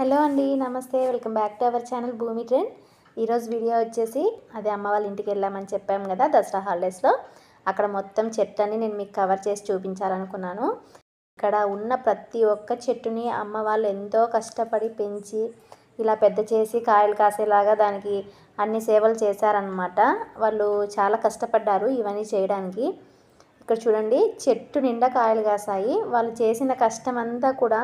Hello అండి నమస్తే. Welcome back to our channel Bhoomi trend. ఈరోజు వీడియో వచ్చేసి అదే అమ్మ వాళ్ళ ఇంటికి వెళ్ళామని చెప్పాము కదా దసరా హాలిడేస్లో. అక్కడ మొత్తం చెట్లని నేను మీకు కవర్ చేసి చూపించాలనుకున్నాను. ఇక్కడ ఉన్న ప్రతి ఒక్క చెట్టుని అమ్మ వాళ్ళు ఎంతో కష్టపడి పెంచి ఇలా పెద్ద చేసి కాయలు కాసేలాగా దానికి అన్ని సేవలు చేశారనమాట వాళ్ళు చాలా కష్టపడ్డారు ఇవన్నీ చేయడానికి. ఇక్కడ చూడండి చెట్టు నిండా కాయలు కాసాయి. వాళ్ళు చేసిన కష్టం అంతా కూడా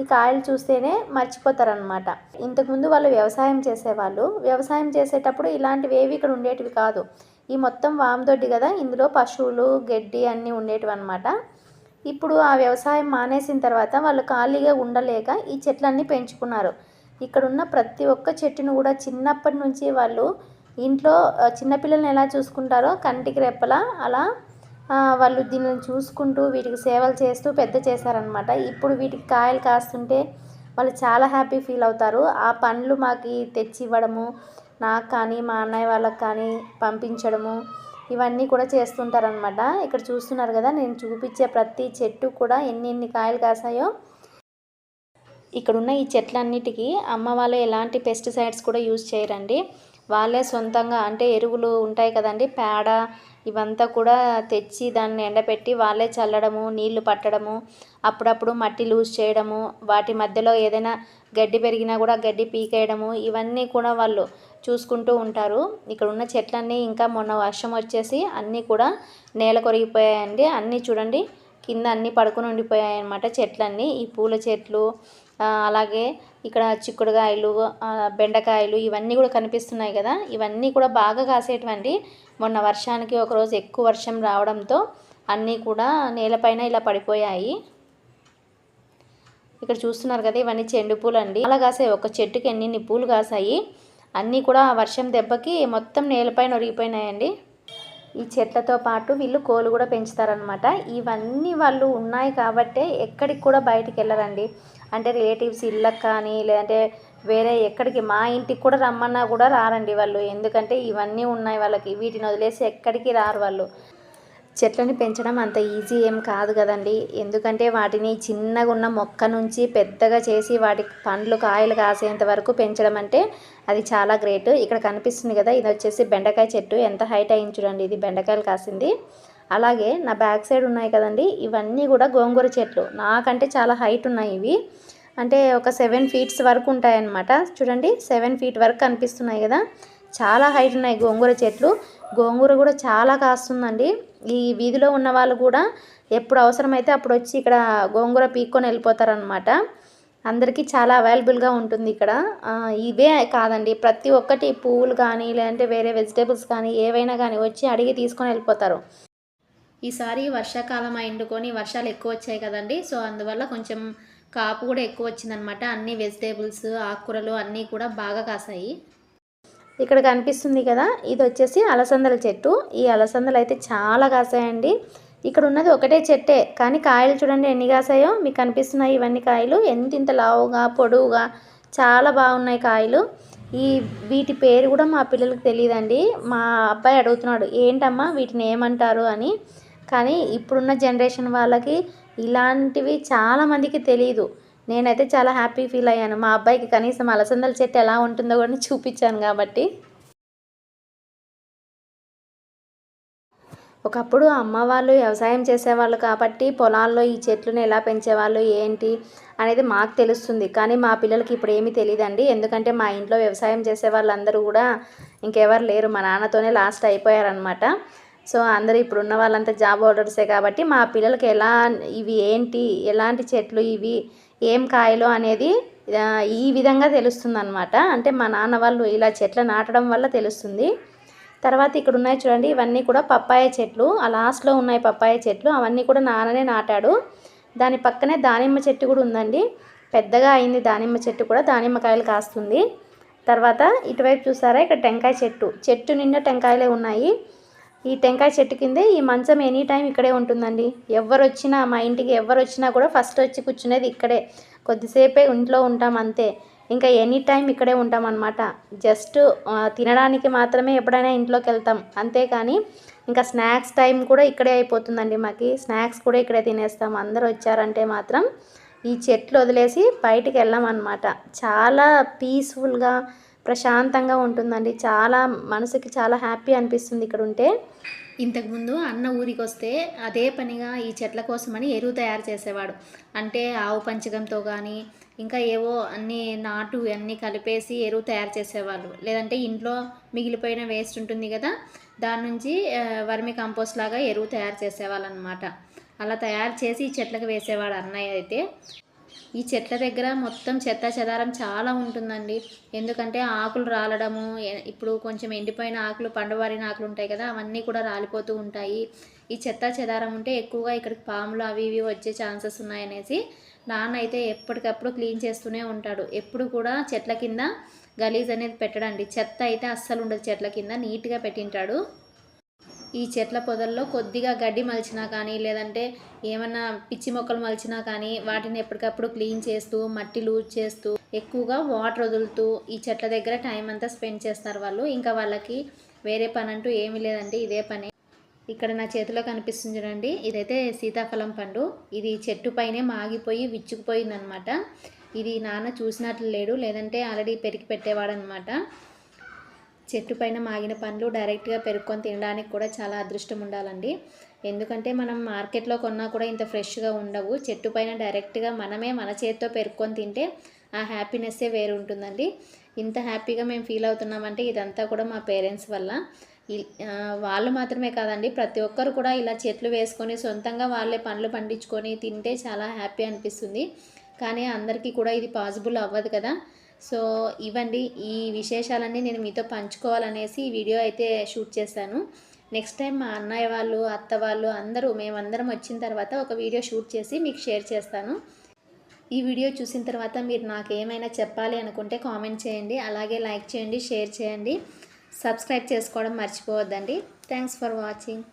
ఈ కాయలు చూస్తేనే మర్చిపోతారనమాట ఇంతకుముందు వాళ్ళు వ్యవసాయం చేసేవాళ్ళు. వ్యవసాయం చేసేటప్పుడు ఇలాంటివి ఏవి ఇక్కడ ఉండేటివి కాదు. ఈ మొత్తం వామదొడ్డి కదా ఇందులో పశువులు గడ్డి అన్నీ ఉండేటివి అనమాట ఇప్పుడు ఆ వ్యవసాయం మానేసిన తర్వాత వాళ్ళు ఖాళీగా ఉండలేక ఈ చెట్లన్నీ పెంచుకున్నారు. ఇక్కడ ఉన్న ప్రతి ఒక్క చెట్టును కూడా చిన్నప్పటి నుంచి వాళ్ళు ఇంట్లో చిన్నపిల్లల్ని ఎలా చూసుకుంటారో కంటికి రెప్పలా అలా వాళ్ళు దీనిని చూసుకుంటూ వీటికి సేవలు చేస్తూ పెద్ద చేశారనమాట ఇప్పుడు వీటికి కాయలు కాస్తుంటే వాళ్ళు చాలా హ్యాపీ ఫీల్ అవుతారు. ఆ పండ్లు మాకు తెచ్చి ఇవ్వడము నాకు కానీ మా అన్నయ్య వాళ్ళకి కానీ పంపించడము ఇవన్నీ కూడా చేస్తుంటారనమాట ఇక్కడ చూస్తున్నారు కదా నేను చూపించే ప్రతి చెట్టు కూడా ఎన్ని ఎన్ని కాయలు కాసాయో. ఇక్కడ ఉన్న ఈ చెట్లన్నిటికీ అమ్మ వాళ్ళు ఎలాంటి పెస్టిసైడ్స్ కూడా యూజ్ చేయరండి. వాళ్ళే సొంతంగా అంటే ఎరువులు ఉంటాయి కదండి పేడ ఇవంతా కూడా తెచ్చి దాన్ని ఎండపెట్టి వాళ్ళే చల్లడము నీళ్ళు పట్టడము అప్పుడప్పుడు మట్టి లూజ్ చేయడము వాటి మధ్యలో ఏదైనా గడ్డి పెరిగినా కూడా గడ్డి పీకేయడము ఇవన్నీ కూడా వాళ్ళు చూసుకుంటూ ఉంటారు. ఇక్కడ ఉన్న చెట్లన్నీ ఇంకా మొన్న వర్షం వచ్చేసి అన్నీ కూడా నేల కొరిగిపోయాయండి. అన్నీ చూడండి కింద అన్నీ పడుకుని ఉండిపోయాయి అన్నమాట చెట్లన్నీ. ఈ పూల చెట్లు అలాగే ఇక్కడ చిక్కుడుకాయలు బెండకాయలు ఇవన్నీ కూడా కనిపిస్తున్నాయి కదా. ఇవన్నీ కూడా బాగా కాసేటివండి. మొన్న వర్షానికి ఒకరోజు ఎక్కువ వర్షం రావడంతో అన్నీ కూడా నేలపైన ఇలా పడిపోయాయి. ఇక్కడ చూస్తున్నారు కదా ఇవన్నీ చెండు పూలు అండి అలా కాసాయి. ఒక చెట్టుకి ఎన్ని పూలు కాసాయి. అన్నీ కూడా వర్షం దెబ్బకి మొత్తం నేలపైన ఒరిగిపోయినాయండి. ఈ చెట్లతో పాటు వీళ్ళు కోళ్ళు కూడా పెంచుతారనమాట ఇవన్నీ వాళ్ళు ఉన్నాయి కాబట్టే ఎక్కడికి కూడా బయటికి వెళ్ళరండి. అంటే రిలేటివ్స్ ఇళ్ళకి కానీ లేదంటే వేరే ఎక్కడికి మా ఇంటికి కూడా రమ్మన్నా కూడా రారండి వాళ్ళు. ఎందుకంటే ఇవన్నీ ఉన్నాయి వాళ్ళకి. వీటిని వదిలేసి ఎక్కడికి రారు వాళ్ళు. చెట్లని పెంచడం అంత ఈజీ ఏం కాదు కదండి. ఎందుకంటే వాటిని చిన్నగా ఉన్న మొక్క నుంచి పెద్దగా చేసి వాటికి పండ్లు కాయలు కాసేంత వరకు పెంచడం అంటే అది చాలా గ్రేట్. ఇక్కడ కనిపిస్తుంది కదా ఇది వచ్చేసి బెండకాయ చెట్టు. ఎంత హైట్ అయింది చూడండి. ఇది బెండకాయలు కాసింది. అలాగే నా బ్యాక్ సైడ్ ఉన్నాయి కదండి ఇవన్నీ కూడా గోంగూర చెట్లు. నాకంటే చాలా హైట్ ఉన్నాయి ఇవి. అంటే ఒక సెవెన్ ఫీట్స్ వరకు ఉంటాయన్నమాట. చూడండి సెవెన్ ఫీట్ వరకు కనిపిస్తున్నాయి కదా. చాలా హైట్ ఉన్నాయి గోంగూర చెట్లు. గోంగూర కూడా చాలా కాస్తుందండి. ఈ వీధిలో ఉన్న వాళ్ళు కూడా ఎప్పుడు అవసరమైతే అప్పుడు వచ్చి ఇక్కడ గోంగూర పీక్కొని వెళ్ళిపోతారనమాట అందరికీ చాలా అవైలబుల్గా ఉంటుంది ఇక్కడ. ఇవే కాదండి ప్రతి ఒక్కటి పువ్వులు కానీ లేదంటే వేరే వెజిటేబుల్స్ కానీ ఏవైనా కానీ వచ్చి అడిగి తీసుకొని వెళ్ళిపోతారు. ఈసారి వర్షాకాలం అయిండుకొని వర్షాలు ఎక్కువ వచ్చాయి కదండి. సో అందువల్ల కొంచెం కాపు కూడా ఎక్కువ వచ్చిందనమాట. అన్ని వెజిటేబుల్స్ ఆకుకూరలు అన్నీ కూడా బాగా కాసాయి. ఇక్కడ కనిపిస్తుంది కదా ఇది వచ్చేసి అలసందల చెట్టు. ఈ అలసందలు అయితే చాలా కాసాయండి. ఇక్కడ ఉన్నది ఒకటే చెట్టే కానీ కాయలు చూడండి ఎన్ని కాసాయో. మీకు కనిపిస్తున్నాయి ఇవన్నీ కాయలు. ఎంత ఇంత లావుగా పొడవుగా చాలా బాగున్నాయి కాయలు. ఈ వీటి పేరు కూడా మా పిల్లలకి తెలియదండి మా అబ్బాయి అడుగుతున్నాడు ఏంటమ్మా వీటిని ఏమంటారు? అని. కానీ ఇప్పుడున్న జనరేషన్ వాళ్ళకి ఇలాంటివి చాలా మందికి తెలియదు నేనైతే చాలా హ్యాపీ ఫీల్ అయ్యాను. మా అబ్బాయికి కనీసం అలసందల చెట్టు ఎలా ఉంటుందో కూడా చూపించాను కాబట్టి. ఒకప్పుడు అమ్మ వాళ్ళు వ్యవసాయం చేసేవాళ్ళు కాబట్టి పొలాల్లో ఈ చెట్లను ఎలా పెంచేవాళ్ళు ఏంటి అనేది మాకు తెలుస్తుంది. కానీ మా పిల్లలకి ఇప్పుడు ఏమీ తెలియదండి ఎందుకంటే మా ఇంట్లో వ్యవసాయం చేసే వాళ్ళందరూ కూడా ఇంకెవరు లేరు. మా నాన్నతోనే లాస్ట్ అయిపోయారనమాట సో అందరూ ఇప్పుడు ఉన్న వాళ్ళంతా జాబ్ హోల్డర్సే కాబట్టి మా పిల్లలకి ఎలా ఇవి ఏంటి ఎలాంటి చెట్లు ఇవి ఏం కాయలు అనేది ఈ విధంగా తెలుస్తుంది అనమాట అంటే మా నాన్న వాళ్ళు ఇలా చెట్లు నాటడం వల్ల తెలుస్తుంది. తర్వాత ఇక్కడ ఉన్నాయి చూడండి ఇవన్నీ కూడా పప్పాయ చెట్లు. ఆ లాస్ట్లో ఉన్నాయి పప్పాయ చెట్లు. అవన్నీ కూడా నాన్ననే నాటాడు. దాని పక్కనే దానిమ్మ చెట్టు కూడా ఉందండి. పెద్దగా అయింది దానిమ్మ చెట్టు కూడా దానిమ్మకాయలు కాస్తుంది. తర్వాత ఇటువైపు చూసారా ఇక్కడ టెంకాయ చెట్టు. చెట్టు నిండా టెంకాయలే ఉన్నాయి. ఈ టెంకాయ చెట్టు కిందే ఈ మంచం ఎనీ టైం ఇక్కడే ఉంటుందండి. ఎవరు వచ్చినా మా ఇంటికి ఎవరు వచ్చినా కూడా ఫస్ట్ వచ్చి కూర్చునేది ఇక్కడే. కొద్దిసేపే ఇంట్లో ఉంటాం అంతే. ఇంకా ఎనీ టైం ఇక్కడే ఉంటాం అనమాట జస్ట్ తినడానికి మాత్రమే ఎప్పుడైనా ఇంట్లోకి వెళ్తాం. అంతేకాని ఇంకా స్నాక్స్ టైం కూడా ఇక్కడే అయిపోతుందండి మాకు. స్నాక్స్ కూడా ఇక్కడే తినేస్తాం. అందరూ వచ్చారంటే మాత్రం ఈ చెట్లు వదిలేసి బయటికి వెళ్ళాం అనమాట చాలా పీస్ఫుల్గా ప్రశాంతంగా ఉంటుందండి. చాలా మనసుకి చాలా హ్యాపీ అనిపిస్తుంది ఇక్కడ ఉంటే ఇంతకుముందు అన్న ఊరికి వస్తే అదే పనిగా ఈ చెట్ల కోసమని ఎరువు తయారు చేసేవాడు. అంటే ఆవు పంచకంతో కానీ ఇంకా ఏవో అన్ని నాటు అన్నీ కలిపేసి ఎరువు తయారు చేసేవాళ్ళు. లేదంటే ఇంట్లో మిగిలిపోయిన వేస్ట్ ఉంటుంది కదా దాని నుంచి వర్మి కంపోస్ట్ లాగా ఎరువు తయారు చేసేవాళ్ళు అనమాట అలా తయారు చేసి ఈ చెట్లకు వేసేవాడు అన్నయ్య అయితే. ఈ చెట్ల దగ్గర మొత్తం చెత్త చెదారం చాలా ఉంటుందండి. ఎందుకంటే ఆకులు రాలడము ఇప్పుడు కొంచెం ఎండిపోయిన ఆకులు పండువారిన ఆకులు ఉంటాయి కదా అవన్నీ కూడా రాలిపోతూ ఉంటాయి. ఈ చెత్త చెదారం ఉంటే ఎక్కువగా ఇక్కడికి పాములు అవి ఇవి వచ్చే ఛాన్సెస్ ఉన్నాయనేసి నాన్న అయితే ఎప్పటికప్పుడు క్లీన్ చేస్తూనే ఉంటాడు. ఎప్పుడు కూడా చెట్ల కింద గలీజ్ అనేది పెట్టడండి. చెత్త అయితే అస్సలు ఉండదు. చెట్ల కింద నీట్గా పెట్టింటాడు. ఈ చెట్ల పొదల్లో కొద్దిగా గడ్డి మలిచినా కానీ లేదంటే ఏమన్నా పిచ్చి మొక్కలు మలిచినా కానీ వాటిని ఎప్పటికప్పుడు క్లీన్ చేస్తూ మట్టి లూజ్ చేస్తూ ఎక్కువగా వాటర్ వదులుతూ ఈ చెట్ల దగ్గర టైం అంతా స్పెండ్ చేస్తారు వాళ్ళు. ఇంకా వాళ్ళకి వేరే పని అంటూ ఏమీ లేదండి ఇదే పని. ఇక్కడ నా చేతిలో కనిపిస్తుంది చూడండి ఇదైతే సీతాఫలం పండు. ఇది చెట్టు పైనే మాగిపోయి విచ్చుకుపోయిందనమాట. ఇది నాన్న చూసినట్లు లేడు లేదంటే ఆల్రెడీ పెరిగి పెట్టేవాడు అనమాట చెట్టు పైన మాగిన పండ్లు డైరెక్ట్గా పెరుక్కొని తినడానికి కూడా చాలా అదృష్టం ఉండాలండి. ఎందుకంటే మనం మార్కెట్లో కొన్నా కూడా ఇంత ఫ్రెష్గా ఉండవు. చెట్టు పైన డైరెక్ట్గా మనమే మన చేతితో పెరుక్కొని తింటే ఆ హ్యాపీనెస్సే వేరు ఉంటుందండి. ఇంత హ్యాపీగా మేము ఫీల్ అవుతున్నామంటే ఇదంతా కూడా మా పేరెంట్స్ వల్ల. వాళ్ళు మాత్రమే కాదండి ప్రతి ఒక్కరు కూడా ఇలా చెట్లు వేసుకొని సొంతంగా వాళ్ళే పండ్లు పండించుకొని తింటే చాలా హ్యాపీ అనిపిస్తుంది. కానీ అందరికీ కూడా ఇది పాసిబుల్ అవ్వదు కదా. సో ఇవ్వండి ఈ విశేషాలన్నీ నేను మీతో పంచుకోవాలనేసి ఈ వీడియో అయితే షూట్ చేశాను. నెక్స్ట్ టైం మా అన్నయ్య వాళ్ళు అత్త వాళ్ళు అందరూ మేమందరం వచ్చిన తర్వాత ఒక వీడియో షూట్ చేసి మీకు షేర్ చేస్తాను. ఈ వీడియో చూసిన తర్వాత మీరు నాకు ఏమైనా చెప్పాలి అనుకుంటే కామెంట్ చేయండి అలాగే లైక్ చేయండి షేర్ చేయండి. సబ్స్క్రైబ్ చేసుకోవడం మర్చిపోవద్దండి. Thanks for watching.